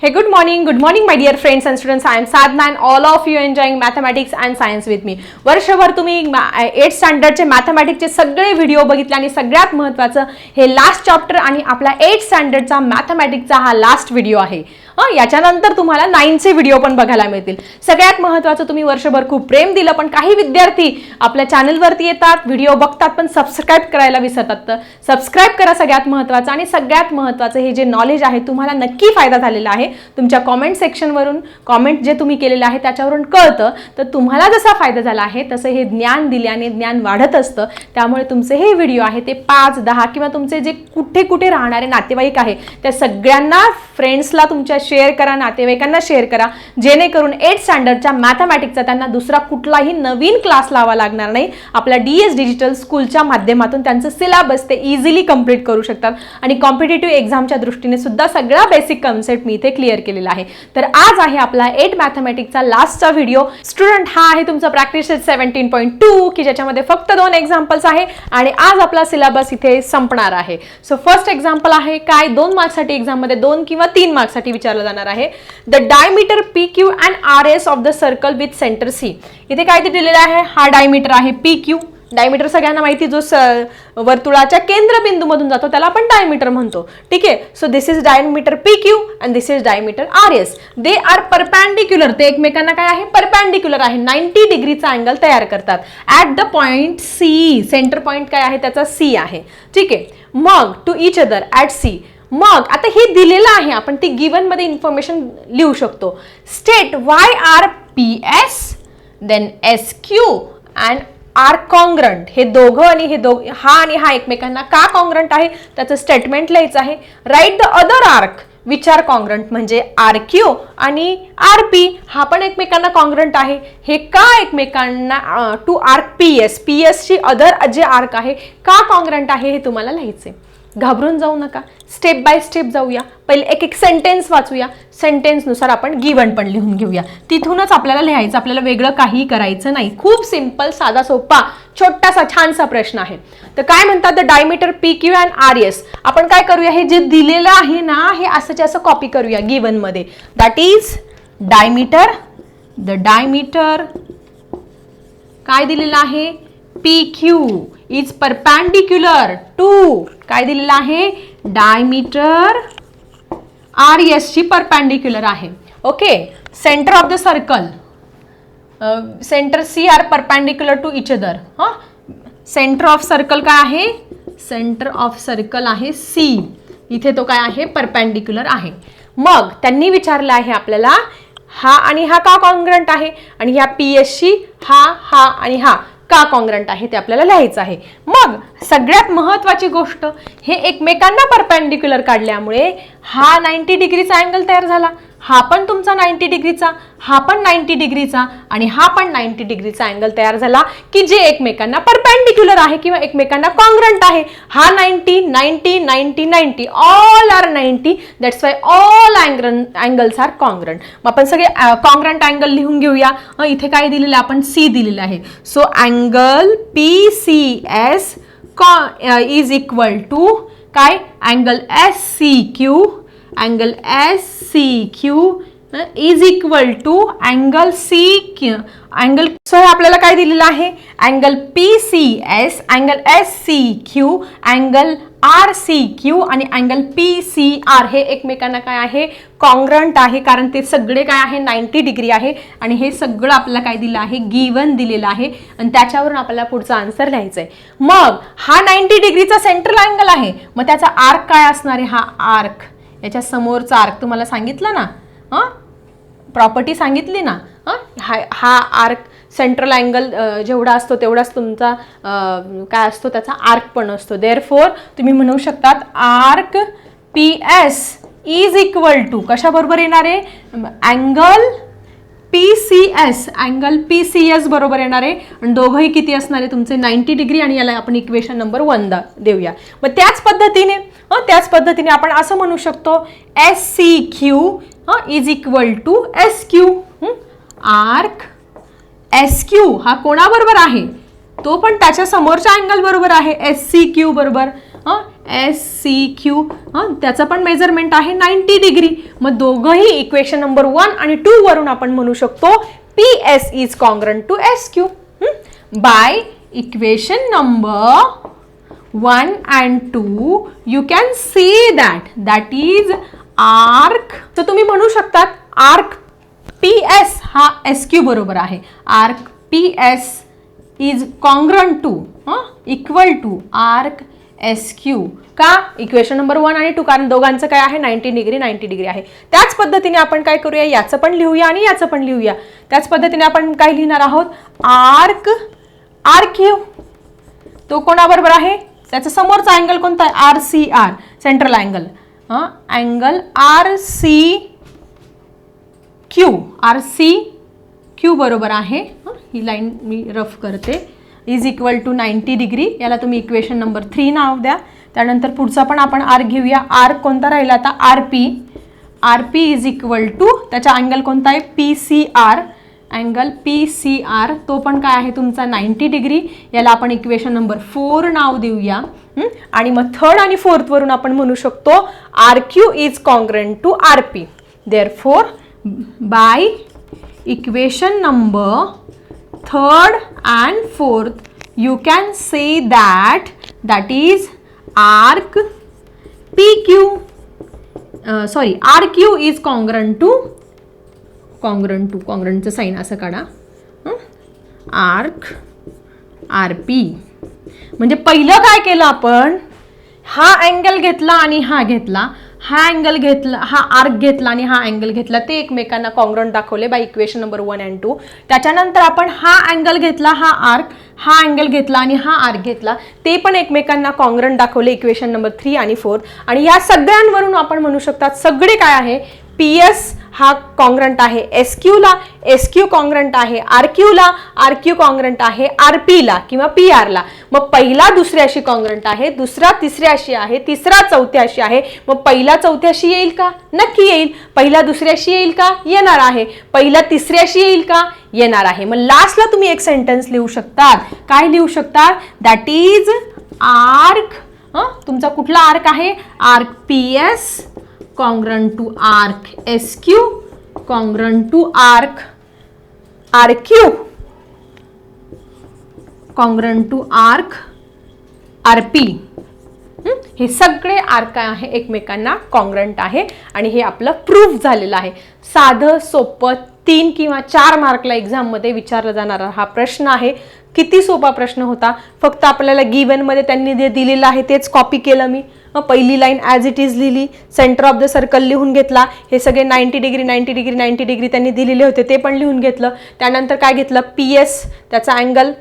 Hey, good morning, good morning, my dear friends and students. I am Sadhna and all of you enjoying mathematics and science with me. वर्षभर तुम्ही eight स्टँडर्डचे मॅथमॅटिक्सचे सगळे video बघितले आणि सगळ्यात महत्त्वाचं हे last chapter आणि आपला एट स्टँडर्डचा मॅथमॅटिक्सचा हा लास्ट व्हिडिओ आहे हां याच्यानंतर तुम्हाला नाईनचे व्हिडिओ पण बघायला मिळतील. सगळ्यात महत्त्वाचं तुम्ही वर्षभर खूप प्रेम दिलं पण काही विद्यार्थी आपल्या चॅनलवरती येतात व्हिडिओ बघतात पण सबस्क्राईब करायला विसरतात. तर सबस्क्राईब करा सगळ्यात महत्त्वाचं आणि सगळ्यात महत्त्वाचं हे जे नॉलेज आहे तुम्हाला नक्की फायदा झालेला आहे. तुमच्या कॉमेंट सेक्शनवरून कॉमेंट जे तुम्ही केलेलं आहे त्याच्यावरून कळतं. तर तुम्हाला जसा फायदा झाला आहे तसं हे ज्ञान दिल्याने ज्ञान वाढत असतं. त्यामुळे तुमचे हे व्हिडिओ आहे ते पाच दहा किंवा तुमचे जे कुठे कुठे राहणारे नातेवाईक आहे त्या सगळ्यांना फ्रेंड्सला तुमच्या शेअर करा नातेवाईकांना शेअर करा. जेणेकरून एट स्टँडर्डच्या मॅथमॅटिक्सचा त्यांना दुसरा कुठलाही नवीन क्लास लावा लागणार नाही. आपल्या डी एस डिजिटल स्कूलच्या माध्यमातून त्यांचं सिलेबस ते इझिली कंप्लीट करू शकतात. आणि कॉम्पिटेटिव्ह एक्झामच्या दृष्टीने सुद्धा सगळा बेसिक कन्सेप्ट मी इथे क्लिअर केलेला आहे. तर आज आहे आपला एट मॅथमॅटिक्सचा लास्टचा व्हिडिओ स्टुडंट हा आहे तुमचा प्रॅक्टिस सेव्हन्टीन पॉईंट टू की ज्याच्यामध्ये फक्त दोन एक्झाम्पल्स आहे. आणि आज आपला सिलेबस इथे संपणार आहे. सो फर्स्ट एक्झाम्पल आहे काय? दोन मार्क्ससाठी एक्झाममध्ये दोन किंवा तीन मार्क्ससाठी विचारलं जाणार आहे. The diameter P Q and R S of the circle with centre C इथे काय ते दिलेलं आहे? हा डायमीटर आहे पी क्यू डायमीटर सगळ्यांना माहिती जो स वर्तुळाच्या केंद्रबिंदूमधून जातो त्याला आपण डायमीटर म्हणतो. ठीक आहे? So this is diameter P Q and this is diameter R S they are perpendicular ते एकमेकांना काय आहे? परपॅन्डिक्युलर आहे. नाईन्टी डिग्रीचा अँगल तयार करतात. At the point C centre point काय आहे? त्याचा सी आहे. ठीक आहे? मग to each other at C मग आता हे दिलेलं आहे आपण ते गिवनमध्ये इन्फॉर्मेशन लिहू शकतो. State why R P S then S Q and R congruent हे दोघं आणि हे दोघ हा आणि हा एकमेकांना का कॉन्ग्रंट आहे? त्याचं स्टेटमेंट लिहायचं आहे. राईट द अदर आर्क विचार कॉन्ग्रंट म्हणजे आर क्यू आणि आर पी हा पण एकमेकांना कॉन्ग्रंट आहे. हे का एकमेकांना to arc P S P एसची अदर जे आर्क आहे का कॉन्ग्रंट आहे हे तुम्हाला लिहायचे घाबरून जाऊ नका. स्टेप बाय स्टेप जाऊया. पहिले एक एक सेंटेन्स वाचूया. सेंटेन्सनुसार आपण गिवन पण लिहून घेऊया. तिथूनच आपल्याला लिहायचं आपल्याला वेगळं काहीही करायचं नाही. खूप सिंपल साधा सोपा छोटासा छानसा प्रश्न आहे. तर काय म्हणतात? The diameter P Q and R S आपण काय करूया? हे जे दिलेलं आहे ना हे असंच्या असं कॉपी करूया गिवनमध्ये that is diameter the diameter काय दिलेलं आहे? P Q is perpendicular to काय दिलेलं आहे? डायमीटर आर एस ची परपॅन्डिक्युलर आहे. Okay centre of the circle centre C are perpendicular to each other हां सेंटर ऑफ सर्कल काय आहे? सेंटर ऑफ सर्कल आहे सी इथे तो काय आहे? परपॅन्डिक्युलर आहे. मग त्यांनी विचारलं आहे आपल्याला हा आणि हा का कॉन्ग्रंट आहे? आणि ह्या पी एसशी हा हा आणि हा. का कॉन्ग्रंट आहे ते आपल्याला लिहायचं आहे. मग सगळ्यात महत्वाची गोष्ट हे एकमेकांना परपॅन्डिक्युलर काढल्यामुळे हा नाईन्टी डिग्रीचा अँगल तयार झाला. हा पण तुमचा नाईन्टी डिग्रीचा हा पण नाईन्टी डिग्रीचा आणि हा पण नाईन्टी डिग्रीचा अँगल तयार झाला की जे एकमेकांना परपेंडिक्युलर आहे किंवा एकमेकांना कॉन्ग्रंट आहे. हा ninety ninety ninety ninety all are ninety. That's why all अँग्रन angles are congruent मग आपण सगळे कॉन्ग्रंट अँगल लिहून घेऊया. इथे काय दिलेलं आहे? आपण सी दिलेलं आहे. So angle P C S co is equal to काय? Angle S C Q angle S C Q is equal to angle C Q angle so हे आपल्याला काय दिलेलं आहे? Angle P C S angle S C Q angle R C Q आणि angle P C R हे एकमेकांना काय आहे? कॉन्ग्रंट आहे कारण ते सगळे काय आहे? नाईन्टी डिग्री आहे. आणि हे सगळं आपल्याला काय दिलं आहे? गिवन दिलेलं आहे. आणि त्याच्यावरून आपल्याला पुढचा आन्सर लिहायचा आहे मग हा नाईन्टी डिग्रीचा सेंट्रल अँगल आहे. मग त्याचा आर्क काय असणार आहे? हा आर्क याच्या समोरचा आर्क तुम्हाला सांगितलं ना? हां? प्रॉपर्टी सांगितली ना? हां? हा हा आर्क सेंट्रल अँगल जेवढा असतो तेवढाच तुमचा काय असतो त्याचा आर्क पण असतो. देअर फोर तुम्ही म्हणू शकतात arc P S is equal to कशाबरोबर येणार आहे? Angle P C S angle P C S बरोबर येणार. आहे आणि दोघंही किती असणार आहे तुमचे? नाईन्टी डिग्री आणि याला आपण इक्वेशन नंबर वन दा देऊया. मग त्याच पद्धतीने हं, त्याच पद्धतीने आपण असं म्हणू शकतो S C Q is equal to S Q arc S Q हा कोणाबरोबर आहे? तो पण त्याच्या समोरच्या अँगल बरोबर आहे एस सी क्यू बरोबर. एस सी क्यू हां त्याचं पण मेजरमेंट आहे नाईन्टी डिग्री मग दोघंही इक्वेशन नंबर वन आणि टू वरून आपण म्हणू शकतो P S is congruent to S Q by equation number one and two you can see that that is arc तर तुम्ही म्हणू शकतात आर्क पी एस हा एस क्यू बरोबर आहे. Arc P S is congruent to हां? Equal to arc S Q का? Equation number one आणि टू कारण दोघांचं काय आहे? नाईन्टी डिग्री नाईन्टी डिग्री आहे. त्याच पद्धतीने आपण काय करूया? याचं पण लिहूया आणि याचं पण लिहूया. त्याच पद्धतीने आपण काय लिहिणार आहोत? आर्क आर क्यू तो कोणाबरोबर आहे? त्याचा समोरचा अँगल कोणता आहे? R C R central angle हां? Angle R C Q R C Q बरोबर आहे. ही? लाईन मी रफ करते. Is equal to ninety degree याला तुम्ही इक्वेशन नंबर थ्री नाव द्या. त्यानंतर पुढचा पण आपण आर घेऊया. आर कोणता राहिला आता? R P R P is equal to त्याचा अँगल कोणता आहे? P C R angle P C R तो पण काय आहे तुमचा? नाईन्टी डिग्री याला आपण इक्वेशन नंबर फोर नाव देऊया. आणि मग थर्ड आणि फोर्थवरून आपण म्हणू शकतो R Q is congruent to R P therefore by equation number third and fourth you can say that that is arc pq uh, sorry rq is congruent to congruent to congruentचं sign असं काढा arc R P म्हणजे पहिलं काय केलं आपण हा angle घेतला आणि हा घेतला हा अँगल घेतला हा आर्क घेतला आणि हा अँगल घेतला ते एकमेकांना कॉंग्रंट दाखवले by equation number one and two त्याच्यानंतर आपण हा अँगल घेतला हा आर्क हा अँगल घेतला आणि हा आर्क घेतला ते पण एकमेकांना कॉंग्रंट दाखवले इक्वेशन नंबर थ्री आणि फोर आणि या सगळ्यांवरून आपण म्हणू शकतात सगळे काय आहे? पी एस हा कॉंग्रंट आहे. एस क्यूला एस क्यू कॉन्ग्रंट आहे. आर क्यूला आर क्यू कॉंग्रंट आहे. आर पीला किंवा पी आरला मग पहिला दुसऱ्याशी कॉंग्रंट आहे. दुसरा तिसऱ्याशी आहे. तिसरा चौथ्याशी आहे. मग पहिला चौथ्याशी येईल का? नक्की येईल. पहिला दुसऱ्याशी येईल का? येणार आहे. पहिला तिसऱ्याशी येईल का? येणार आहे. मग लास्टला तुम्ही एक सेंटेन्स लिहू शकतात. काय लिहू शकतात? दॅट इज आर्क तुमचा कुठला आर्क आहे? Arc P S congruent to arc S Q congruent to arc R Q congruent to arc R P हे? सगळे आर्क आहे एकमेकांना कॉन्ग्रंट आहे आणि हे आपलं प्रूफ झालेलं आहे. साधं सोपं तीन किंवा चार मार्कला एक्झाममध्ये विचारला जाणारा हा प्रश्न आहे. किती सोपा प्रश्न होता. फक्त आपल्याला गिवनमध्ये त्यांनी जे दिलेलं आहे तेच कॉपी केलं मी. मग पहिली लाईन ॲज इट इज लिहिली. सेंटर ऑफ द सर्कल लिहून घेतला. हे सगळे ninety degree ninety degree ninety degree त्यांनी दिलेले होते ते पण लिहून घेतलं. त्यानंतर काय घेतलं? पी एस त्याचा अँगल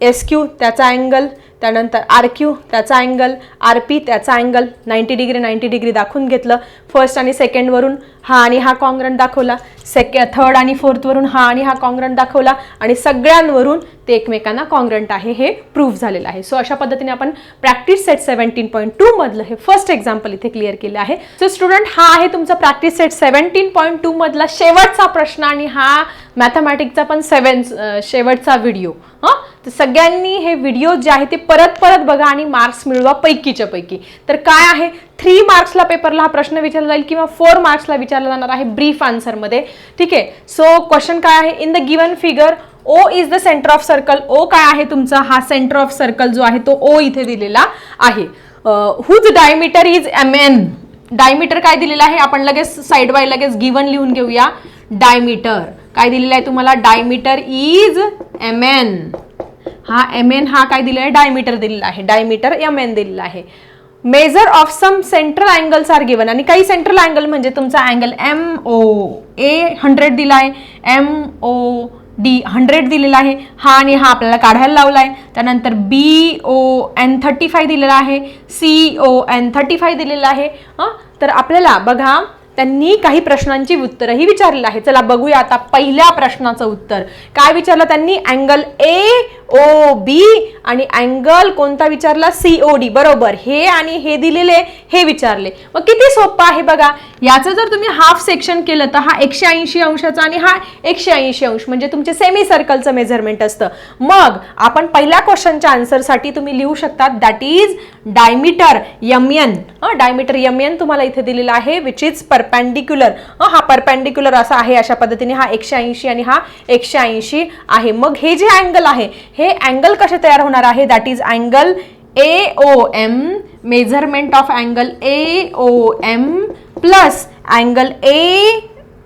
एस क्यू त्याचा अँगल त्यानंतर आर क्यू त्याचा अँगल आर पी त्याचा angle ninety degree ninety degree दाखवून घेतलं. फर्स्ट आणि सेकंडवरून हा आणि हा कॉंग्रंट दाखवला. सेके थर्ड आणि फोर्थवरून हा आणि हा कॉंग्रंट दाखवला. आणि सगळ्यांवरून ते एकमेकांना कॉंग्रंट आहे हे प्रूव्ह झालेलं आहे. सो अशा पद्धतीने आपण practice set seventeen point two मधलं हे फर्स्ट एक्झाम्पल इथे क्लिअर केलं आहे. सो स्टुडंट हा आहे तुमचा practice set seventeen point two मधला शेवटचा प्रश्न आणि हा मॅथमॅटिकचा पण सेवन शेवटचा व्हिडिओ हां? तर सगळ्यांनी हे व्हिडिओ जे आहे ते परत परत बघा आणि मार्क्स मिळवा पैकीच्या पैकी. तर काय आहे? थ्री मार्क्सला पेपरला हा प्रश्न विचारला जाईल किंवा फोर मार्क्सला विचारला जाणार आहे ब्रीफ आन्सरमध्ये ठीक आहे? सो क्वेश्चन काय आहे? In the given figure O is the centre of circle O काय आहे तुमचा? हा सेंटर ऑफ सर्कल जो आहे तो ओ इथे दिलेला आहे. Whose diameter is M N diameter काय दिलेलं आहे? आपण लगेच साईड बाय लगेच गिवन लिहून घेऊया. डायमीटर काय दिलेलं आहे तुम्हाला? डायमीटर इज एम एन हा एम एन हा काय दिलेला आहे? डायमीटर दिलेला आहे. डायमीटर एम एन दिलेला आहे. Measure of some central angles are given आणि काही सेंट्रल अँगल म्हणजे तुमचा angle M O A hundred दिला आहे एम ओ डी हंड्रेड दिलेला आहे. हा आणि हा आपल्याला काढायला लावला आहे त्यानंतर B O N thirty five दिलेला आहे. C O N thirty five दिलेला आहे. हां? तर आपल्याला बघा त्यांनी काही प्रश्नांची उत्तरंही विचारलेलं आहे. चला बघूया आता पहिल्या प्रश्नाचं उत्तर. काय विचारलं त्यांनी? अँगल ए ओ बी आणि अँगल कोणता विचारला? सी ओ डी बरोबर. हे आणि हे दिलेले हे विचारले. मग किती सोपं आहे बघा. याचं जर तुम्ही हाफ सेक्शन केलं तर हा एकशे ऐंशी अंशाचा आणि हा एकशे ऐंशी अंश. म्हणजे तुमचे सेमी सर्कलचं मेजरमेंट असतं. मग आपण पहिल्या क्वेश्चनच्या आन्सरसाठी तुम्ही लिहू शकता that is diameter M N diameter M N तुम्हाला इथे दिलेला आहे विच इज परपॅन्डिक्युलर हा परपॅन्डिक्युलर असा आहे अशा पद्धतीने हा एकशे ऐंशी आणि हा एकशे ऐंशी आहे. मग हे जे अँगल आहे हे हे अँगल कसे तयार होणार आहे? That is angle A O M measurement of angle A O M plus angle A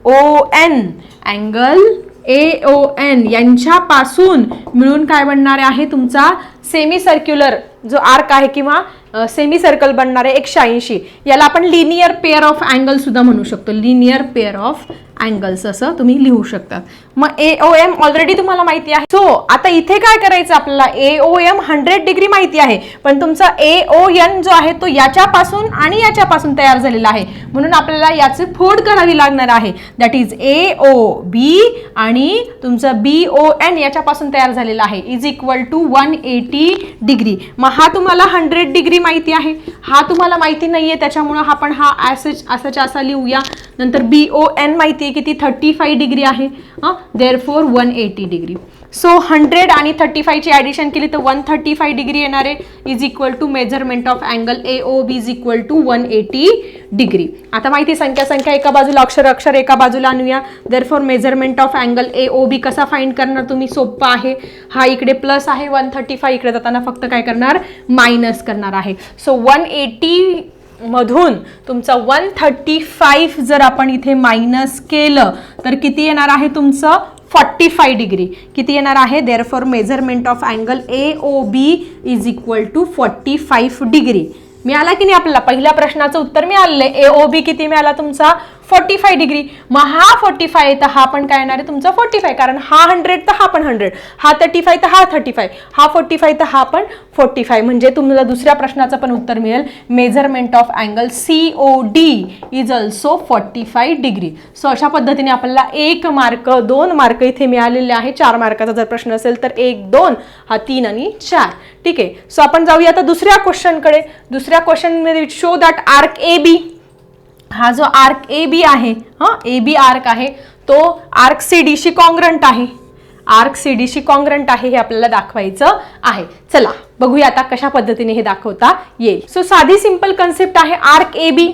O N angle A O N यांच्यापासून मिळून काय बनणार आहे तुमचा? सेमी सर्क्युलर जो आर्क आहे किंवा सेमी सर्कल बनणार आहे एकशे ऐंशी. याला आपण लिनियर पेअर ऑफ अँगल सुद्धा म्हणू शकतो. लिनियर पेअर ऑफ अँगल्स असं तुम्ही लिहू शकता. मग ए ओ एम ऑलरेडी तुम्हाला माहिती आहे. सो आता इथे काय करायचं आपल्याला? A O M hundred degree माहिती आहे. पण तुमचा ए ओ एन जो आहे तो याच्यापासून आणि याच्यापासून तयार झालेला आहे. म्हणून आपल्याला याची फोड करावी लागणार आहे. दॅट इज ए ओ बी आणि तुमचं बी ओ एन याच्यापासून तयार झालेला आहे. Is equal to one eighty degree मग हा तुम्हाला हंड्रेड डिग्री माहिती आहे. हा तुम्हाला माहिती नाहीये. त्याच्यामुळं आपण हा ॲसेच असाच्या असा लिहूया. नंतर बी ओ एन माहिती ती किती थर्टी फाय डिग्री आहे. Therefore one eighty degree so hundred आणि थर्टी फायची ॲडिशन केली तर वन थर्टी फाय डिग्री येणार आहे. Is equal to measurement of angle A O B is equal to one eighty degree आता माहिती संख्या संख्या एका बाजूला अक्षर अक्षर एका बाजूला आणूया. Therefore measurement of angle A O B कसा फाइंड करणार तुम्ही? सोप्पा आहे. हा इकडे प्लस आहे वन थर्टी फाय इकडे जाताना फक्त काय करणार? मायनस करणार आहे. सो वन एटी मधून तुमचं वन थर्टी फाईव्ह जर आपण इथे मायनस केलं तर किती येणार आहे तुमचं? फॉर्टी फाय डिग्री किती येणार आहे? There for measurement of angle A O B is equal to forty five degree मिळाला की नाही आपल्याला? पहिल्या प्रश्नाचं उत्तर मिळालं ए ओ बी किती मिळाला तुमचा? Forty five degree. मग हा फोर्टी फाय तर हा पण काय येणार आहे तुमचा फोर्टी फाय कारण हा हंड्रेड तर हा पण हंड्रेड हा थर्टी फाय तर हा थर्टी फाय हा फोर्टी फाय तर हा पण फोर्टी फाय म्हणजे तुम्हाला दुसऱ्या प्रश्नाचं पण उत्तर मिळेल. Measurement of angle C O D is also forty five degree. So अशा पद्धतीने आपल्याला एक मार्क दोन मार्क इथे मिळालेले आहे. चार मार्काचा जर प्रश्न असेल तर एक दोन हा तीन आणि चार. ठीक आहे. सो आपण जाऊया आता दुसऱ्या क्वेश्चनकडे दुसऱ्या क्वेश्चनमध्ये show that arc A B हा जो आर्क ए बी आहे हां ए बी आर्क आहे तो आर्क सी डीशी कॉन्ग्रंट आहे. आर्क सी डीशी कॉन्ग्रंट आहे हे आपल्याला दाखवायचं आहे. चला बघूया आता कशा पद्धतीने हे दाखवता येईल. सो साधी सिंपल कन्सेप्ट आहे आर्क ए बी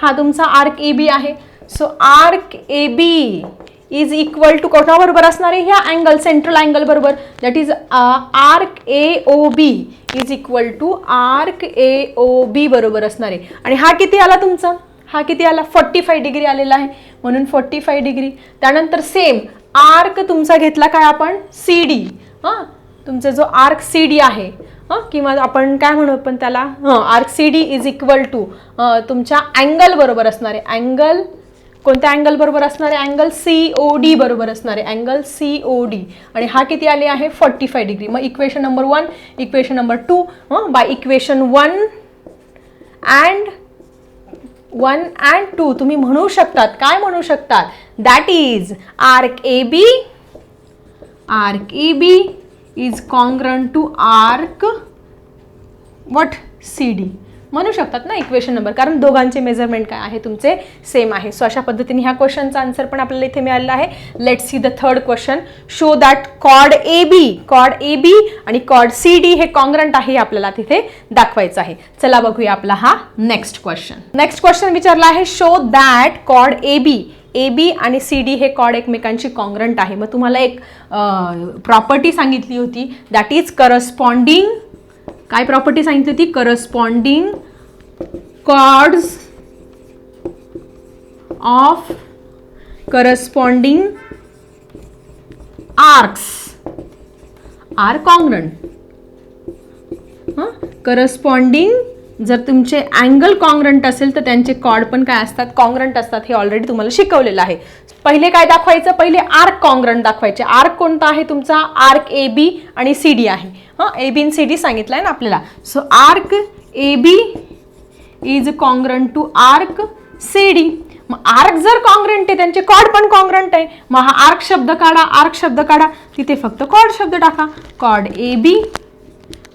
हा तुमचा आर्क ए बी आहे. So arc A B is equal to कोणाबरोबर असणार आहे? ह्या अँगल सेंट्रल अँगल बरोबर. That is arc A O B is equal to arc A O B बरोबर असणार आहे. आणि हा किती आला तुमचा? हा किती आला? फोर्टी फाय डिग्री आलेला आहे. म्हणून फोर्टी फाय डिग्री त्यानंतर सेम आर्क तुमचा घेतला काय आपण? सी डी हां? तुमचा जो आर्क सी डी आहे हां? किंवा आपण काय म्हणू आपण त्याला? हां arc C D is equal to तुमच्या अँगल बरोबर असणार आहे अँगल कोणत्या अँगल बरोबर असणार? आहे अँगल सी ओ डी बरोबर असणार. आहे अँगल सी ओ डी आणि हा किती आले आहे? फोर्टी फाय डिग्री मग equation number one equation number two by equation one and one and two तुम्ही म्हणू शकतात. काय म्हणू शकतात? That is arc A B arc A B is congruent to arc what C D म्हणू शकतात ना इक्वेशन नंबर कारण दोघांचे मेजरमेंट काय आहे? तुमचे सेम आहे. सो अशा पद्धतीने ह्या क्वेश्चनचा आन्सर पण आपल्याला इथे मिळालेला आहे. Let see the third question show that कॉड A B cod A B आणि कॉड सी डी हे कॉन्ग्रंट आहे आपल्याला तिथे दाखवायचं आहे. चला बघूया आपला हा नेक्स्ट क्वेश्चन नेक्स्ट क्वेश्चन विचारला आहे शो दॅट कॉड ए बी ए बी आणि सी डी हे कॉड एकमेकांची कॉन्ग्रंट आहे. मग तुम्हाला एक प्रॉपर्टी सांगितली होती. दॅट इज करस्पॉन्डिंग काय प्रॉपर्टी सांगितली होती? Corresponding chords of corresponding arcs are congruent हां? करस्पॉन्डिंग जर तुमचे अँगल कॉंग्रंट असेल तर त्यांचे कॉर्ड पण काय असतात? कॉंग्रंट असतात हे ऑलरेडी तुम्हाला शिकवलेलं आहे. पहिले काय दाखवायचं? पहिले आर्क कॉन्ग्रंट दाखवायचे. आर्क कोणता आहे तुमचा? आर्क ए बी आणि सी डी आहे. हां? ए बी आणि सी डी सांगितलं आहे ना आपल्याला. So arc A B is congruent to arc C D. मग आर्क जर कॉन्ग्रंट आहे त्यांचे कॉड पण कॉन्ग्रंट आहे. मग हा आर्क शब्द काढा आर्क शब्द काढा. तिथे फक्त कॉड शब्द टाका. Cod A B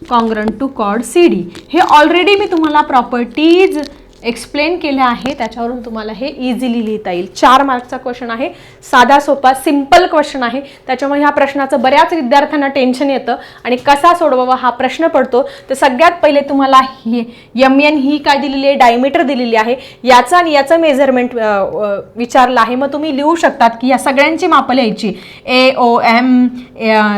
congruent to cod C D. हे ऑलरेडी मी तुम्हाला प्रॉपर्टीज एक्सप्लेन केल्या आहे त्याच्यावरून तुम्हाला हे इझिली लिहिता येईल. चार मार्कचा क्वेश्चन आहे साधा सोपा सिंपल क्वेश्चन आहे. त्याच्यामुळे ह्या प्रश्नाचं बऱ्याच विद्यार्थ्यांना टेन्शन येतं आणि कसा सोडवावा हा प्रश्न पडतो. तर सगळ्यात पहिले तुम्हाला ही यम एन ही काय दिलेली आहे? डायमीटर दिलेली आहे. याचं आणि याचं मेजरमेंट विचारलं आहे. मग तुम्ही लिहू शकतात की या सगळ्यांची मापं लिहायची. ए ओ एम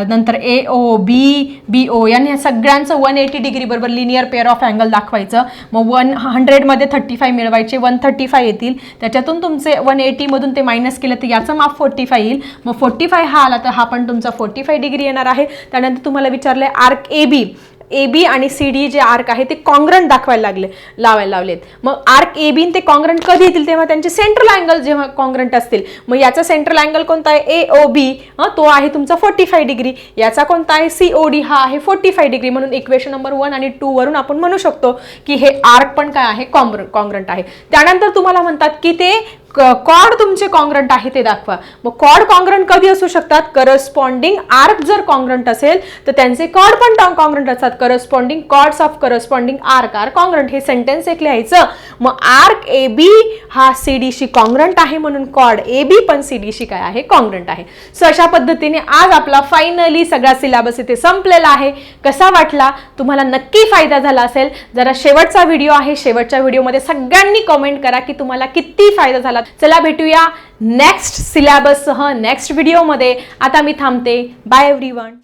नंतर ए ओ बी बी ओ यांनी या सगळ्यांचं वन एटी डिग्री बरोबर लिनियर पेअर ऑफ अँगल दाखवायचं. मग वन हंड्रेडमध्ये थर्टी फाय मिळवायचे वन थर्टी फाय येतील. त्याच्यातून तुमचे वन एटीमधून ते मायनस केलं तर याचं माप फोर्टी फाय येईल. मग फोर्टी फाय हा आला तर हा पण तुमचा फोर्टी फाय डिग्री येणार आहे. त्यानंतर तुम्हाला विचारलं आहे arc A B A B आणि सी डी जे आर्क आहे ते कॉंग्रंट दाखवायला लागले लावायला लावलेत. मग आर्क ए बी ते कॉंग्रंट कधी येतील? तेव्हा त्यांचे सेंट्रल अँगल जेव्हा कॉंग्रंट असतील. मग याचा सेंट्रल अँगल कोणता आहे? ए ओ बी तो आहे तुमचा फोर्टी फाय डिग्री याचा कोणता आहे? सी ओ डी हा आहे फोर्टी फाय डिग्री म्हणून इक्वेशन नंबर वन आणि टू वरून आपण म्हणू शकतो की हे आर्क पण काय आहे? कॉम्र कॉंग्रंट आहे. त्यानंतर तुम्हाला म्हणतात की ते कॉड तुमचे कॉन्ग्रंट आहे ते दाखवा. मग कॉड कॉन्ग्रंट कधी असू शकतात? करस्पॉन्डिंग आर्क जर कॉन्ग्रंट असेल तर त्यांचे कॉड पण कॉन्ग्रंट असतात. Corresponding chords of corresponding arc are congruent हे सेंटेन्स एक लिहायचं. मग आर्क ए बी हा सी डीशी कॉन्ग्रंट आहे म्हणून कॉड ए बी पण सी डीशी काय आहे? कॉन्ग्रंट आहे. सो अशा पद्धतीने आज आपला फायनली सगळा सिलेबस इथे संपलेला आहे. कसा वाटला? तुम्हाला नक्की फायदा झाला असेल. जरा शेवटचा व्हिडिओ आहे. शेवटच्या व्हिडिओमध्ये सगळ्यांनी कमेंट करा की तुम्हाला किती फायदा झाला चला भेटूया नेक्स्ट सिलॅबससह नेक्स्ट व्हिडिओमध्ये आता मी थांबते. Bye every one